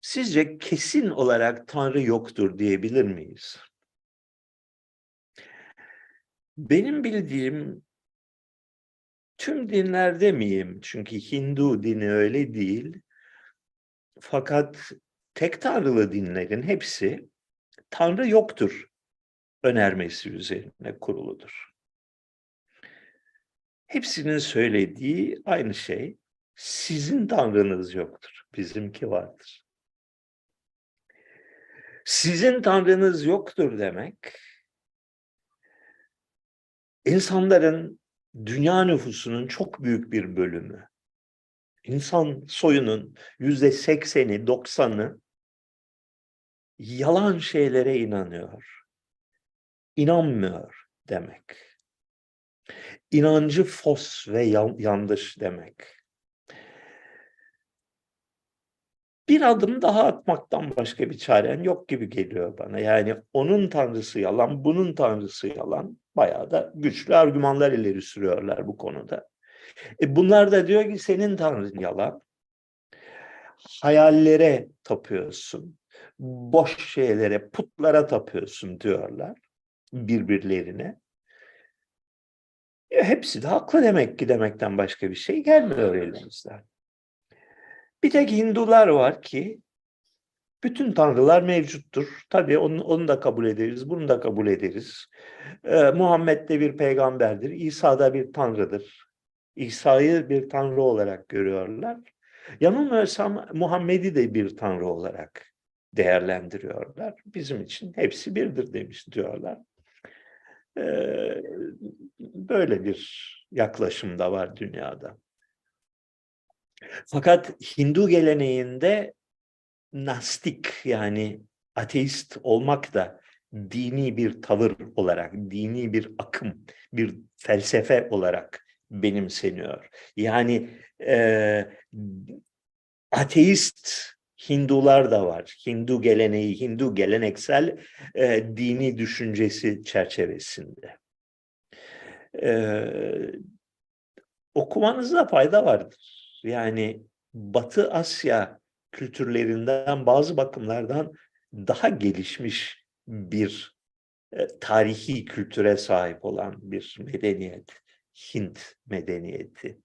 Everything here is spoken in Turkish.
Sizce kesin olarak Tanrı yoktur diyebilir miyiz? Benim bildiğim tüm dinlerde miyim? Çünkü Hindu dini öyle değil. Fakat tek tanrılı dinlerin hepsi Tanrı yoktur önermesi üzerine kuruludur. Hepsinin söylediği aynı şey. Sizin tanrınız yoktur, bizimki vardır. Sizin tanrınız yoktur demek, insanların, dünya nüfusunun çok büyük bir bölümü, insan soyunun yüzde sekseni, doksanı yalan şeylere inanıyor, inanmıyor demek. İnancı fos ve yan- yanlış demek. Bir adım daha atmaktan başka bir çaren yok gibi geliyor bana. Yani onun tanrısı yalan, bunun tanrısı yalan. Bayağı da güçlü argümanlar ileri sürüyorlar bu konuda. E bunlar da diyor ki senin tanrın yalan. Hayallere tapıyorsun. Boş şeylere, putlara tapıyorsun diyorlar birbirlerine. E, hepsi de haklı demek ki demekten başka bir şey gelmiyor elimizden. Bir tek Hindular var ki bütün tanrılar mevcuttur. Tabii onu, onu da kabul ederiz, bunu da kabul ederiz. Ee, Muhammed de bir peygamberdir, İsa da bir tanrıdır. İsa'yı bir tanrı olarak görüyorlar. Yanılmıyorsam Muhammed'i de bir tanrı olarak değerlendiriyorlar. Bizim için hepsi birdir demiş diyorlar. Ee, böyle bir yaklaşım da var dünyada. Fakat Hindu geleneğinde nastik yani ateist olmak da dini bir tavır olarak, dini bir akım, bir felsefe olarak benimseniyor. Yani e, ateist Hindular da var. Hindu geleneği, Hindu geleneksel e, dini düşüncesi çerçevesinde. E, okumanızda fayda vardır. Yani Batı Asya kültürlerinden bazı bakımlardan daha gelişmiş bir e, tarihi kültüre sahip olan bir medeniyet. Hint medeniyeti